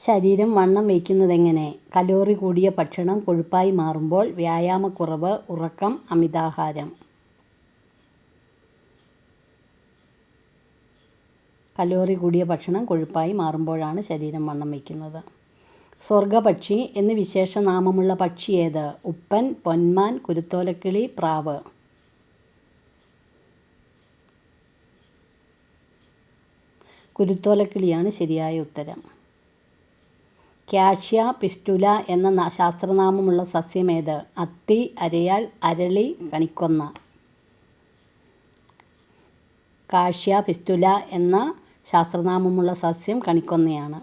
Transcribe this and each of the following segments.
ശരീരം വണ്ണം വയ്ക്കുന്നതെങ്ങനെ? കലോറി കൂടിയ ഭക്ഷണം കൊഴുപ്പായി മാറുമ്പോൾ വ്യായാമക്കുറവ് ഉറക്കം അമിതാഹാരം. കലോറി കൂടിയ ഭക്ഷണം കൊഴുപ്പായി മാറുമ്പോഴാണ് ശരീരം വണ്ണം വയ്ക്കുന്നത്. സ്വർഗപക്ഷി എന്ന് വിശേഷനാമമുള്ള പക്ഷി ഏത്? ഉപ്പൻ പൊന്മാൻ കുരുത്തോലക്കിളി പ്രാവ്. കുരുത്തോലക്കിളിയാണ് ശരിയായ ഉത്തരം. ക്യാഷ്യ പിസ്റ്റുല എന്ന ശാസ്ത്രനാമമുള്ള സസ്യമേത്? അത്തി അരയാൽ അരളി കണിക്കൊന്ന. കാഷ്യ പിസ്റ്റുല എന്ന ശാസ്ത്രനാമമുള്ള സസ്യം കണിക്കൊന്നയാണ്.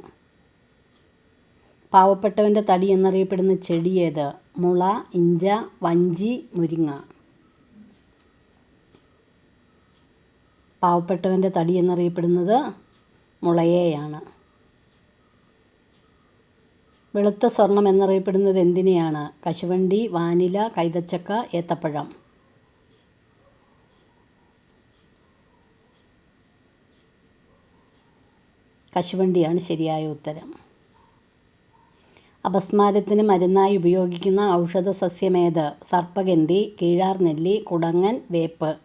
പാവപ്പെട്ടവന്റെ തടി എന്നറിയപ്പെടുന്ന ചെടി ഏത്? മുള ഇഞ്ച വഞ്ചി മുരിങ്ങ. പാവപ്പെട്ടവന്റെ തടി എന്നറിയപ്പെടുന്നത് മുളയെയാണ്. വെളുത്ത സ്വർണം എന്നറിയപ്പെടുന്നത് എന്തിനെയാണ്? കശുവണ്ടി വാനില കൈതച്ചക്ക ഏത്തപ്പഴം. കശുവണ്ടിയാണ് ശരിയായ ഉത്തരം. അപസ്മാരത്തിന് മരുന്നായി ഉപയോഗിക്കുന്ന ഔഷധ സസ്യമേത് സർപ്പഗന്ധി കീഴാർനെല്ലി കുടങ്ങൻ വേപ്പ്.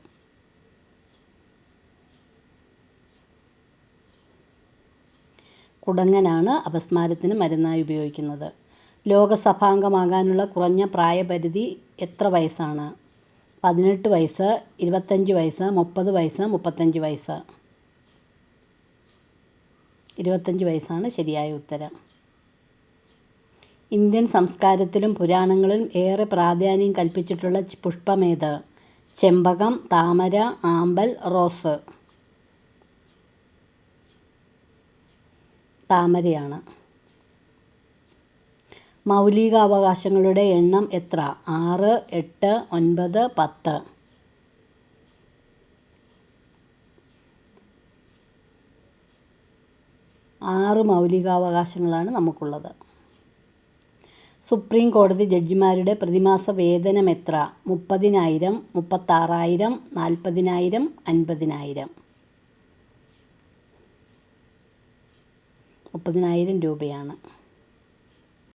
കുടങ്ങനാണ് അപസ്മാരത്തിന് മരുന്നായി ഉപയോഗിക്കുന്നത്. ലോകസഭാംഗമാകാനുള്ള കുറഞ്ഞ പ്രായപരിധി എത്ര വയസ്സാണ്? പതിനെട്ട് വയസ്സ് ഇരുപത്തഞ്ച് വയസ്സ് മുപ്പത് വയസ്സ് മുപ്പത്തഞ്ച് വയസ്സ്. ഇരുപത്തഞ്ച് വയസ്സാണ് ശരിയായ ഉത്തരം. ഇന്ത്യൻ സംസ്കാരത്തിലും പുരാണങ്ങളിലും ഏറെ പ്രാധാന്യം കൽപ്പിച്ചിട്ടുള്ള പുഷ്പമേത് ചെമ്പകം താമര ആമ്പൽ റോസ്. താമരയാണ്. മൗലികാവകാശങ്ങളുടെ എണ്ണം എത്ര? ആറ് എട്ട് ഒൻപത് പത്ത്. ആറ് മൗലികാവകാശങ്ങളാണ് നമുക്കുള്ളത്. സുപ്രീം കോടതി ജഡ്ജിമാരുടെ പ്രതിമാസ വേതനം എത്ര? മുപ്പതിനായിരം മുപ്പത്താറായിരം നാൽപ്പതിനായിരം അൻപതിനായിരം. മുപ്പതിനായിരം രൂപയാണ്.